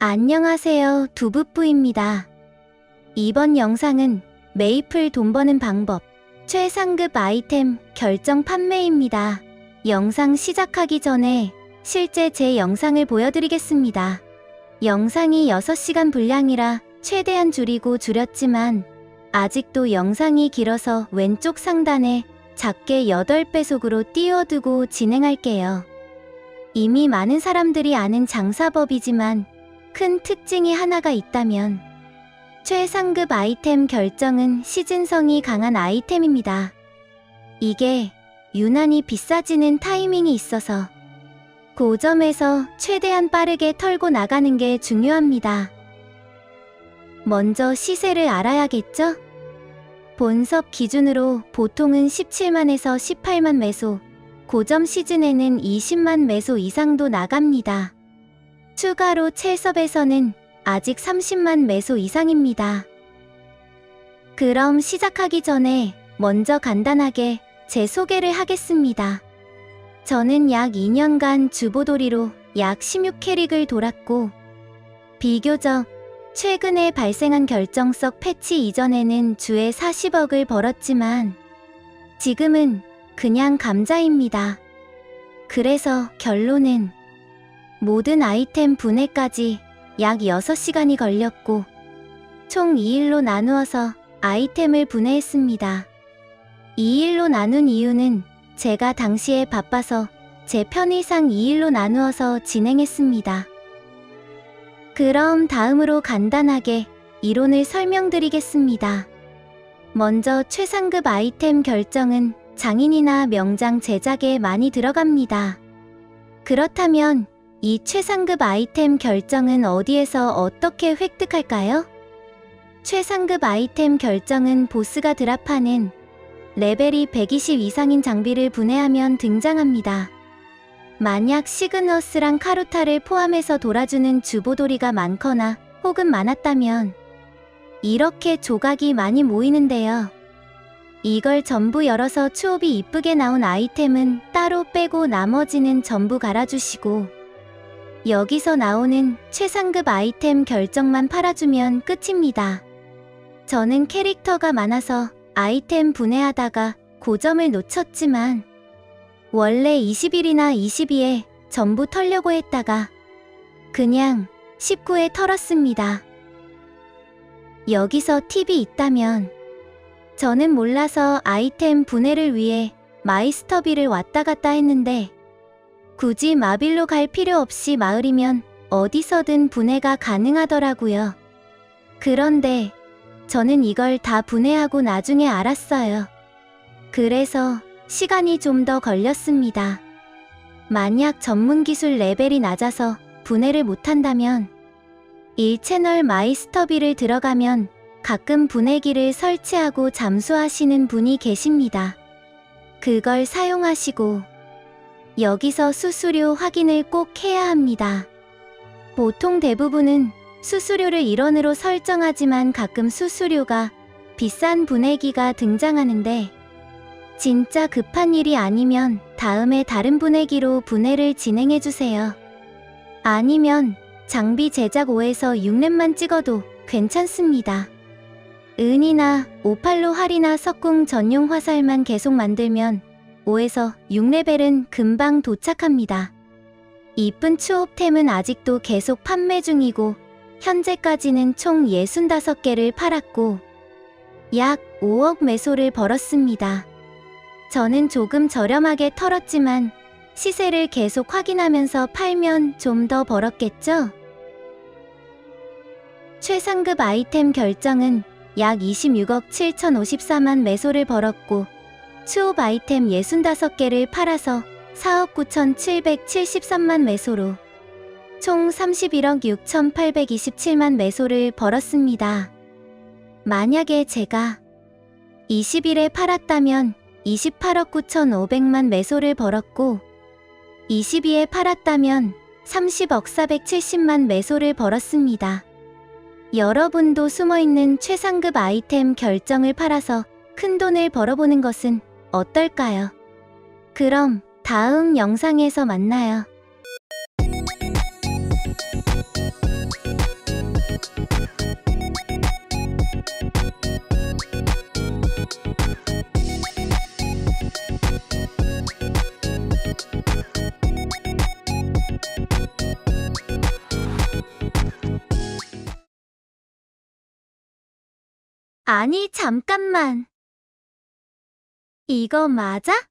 안녕하세요. 두부뿌입니다. 이번 영상은 메이플 돈 버는 방법, 최상급 아이템 결정 판매입니다. 영상 시작하기 전에 실제 제 영상을 보여드리겠습니다. 영상이 6시간 분량이라 최대한 줄이고 줄였지만 아직도 영상이 길어서 왼쪽 상단에 작게 8배속으로 띄워두고 진행할게요. 이미 많은 사람들이 아는 장사법이지만 큰 특징이 하나가 있다면 최상급 아이템 결정은 시즌성이 강한 아이템입니다. 이게 유난히 비싸지는 타이밍이 있어서 고점에서 최대한 빠르게 털고 나가는 게 중요합니다. 먼저 시세를 알아야겠죠? 본섭 기준으로 보통은 17만에서 18만 매소, 고점 시즌에는 20만 매소 이상도 나갑니다. 추가로 첼섭에서는 아직 30만 매소 이상입니다. 그럼 시작하기 전에 먼저 간단하게 제 소개를 하겠습니다. 저는 약 2년간 주보돌이로 약 16캐릭을 돌았고, 비교적 최근에 발생한 결정석 패치 이전에는 주에 40억을 벌었지만, 지금은 그냥 감자입니다. 그래서 결론은 모든 아이템 분해까지 약 6시간이 걸렸고, 총 2일로 나누어서 아이템을 분해했습니다. 2일로 나눈 이유는 제가 당시에 바빠서 제 편의상 2일로 나누어서 진행했습니다. 그럼 다음으로 간단하게 이론을 설명드리겠습니다. 먼저 최상급 아이템 결정은 장인이나 명장 제작에 많이 들어갑니다. 그렇다면 이 최상급 아이템 결정은 어디에서 어떻게 획득할까요? 최상급 아이템 결정은 보스가 드랍하는 레벨이 120 이상인 장비를 분해하면 등장합니다. 만약 시그너스랑 카루타를 포함해서 돌아주는 주보돌이가 많거나 혹은 많았다면 이렇게 조각이 많이 모이는데요. 이걸 전부 열어서 추업이 이쁘게 나온 아이템은 따로 빼고 나머지는 전부 갈아주시고 여기서 나오는 최상급 아이템 결정만 팔아주면 끝입니다. 저는 캐릭터가 많아서 아이템 분해하다가 고점을 놓쳤지만 원래 20일이나 22에 전부 털려고 했다가 그냥 19에 털었습니다. 여기서 팁이 있다면 저는 몰라서 아이템 분해를 위해 마이스터비를 왔다 갔다 했는데 굳이 마빌로 갈 필요 없이 마을이면 어디서든 분해가 가능하더라고요. 그런데 저는 이걸 다 분해하고 나중에 알았어요. 그래서 시간이 좀 더 걸렸습니다. 만약 전문 기술 레벨이 낮아서 분해를 못한다면 1채널 마이스터비를 들어가면 가끔 분해기를 설치하고 잠수하시는 분이 계십니다. 그걸 사용하시고 여기서 수수료 확인을 꼭 해야 합니다. 보통 대부분은 수수료를 1원으로 설정하지만 가끔 수수료가 비싼 분해기가 등장하는데 진짜 급한 일이 아니면 다음에 다른 분해기로 분해를 진행해 주세요. 아니면 장비 제작 5에서 6렙만 찍어도 괜찮습니다. 은이나 오팔로 활이나 석궁 전용 화살만 계속 만들면 5에서 6레벨은 금방 도착합니다. 이쁜 추업템은 아직도 계속 판매 중이고 현재까지는 총 65개를 팔았고 약 5억 매소를 벌었습니다. 저는 조금 저렴하게 털었지만 시세를 계속 확인하면서 팔면 좀 더 벌었겠죠? 최상급 아이템 결정은 약 26억 7,054만 매소를 벌었고 추업 아이템 65개를 팔아서 4억 9,773만 매소로 총 31억 6,827만 매소를 벌었습니다. 만약에 제가 20일에 팔았다면 28억 9,500만 매소를 벌었고 22에 팔았다면 30억 470만 매소를 벌었습니다. 여러분도 숨어있는 최상급 아이템 결정을 팔아서 큰 돈을 벌어보는 것은 어떨까요? 그럼 다음 영상에서 만나요. 아니, 잠깐만. 이거 맞아?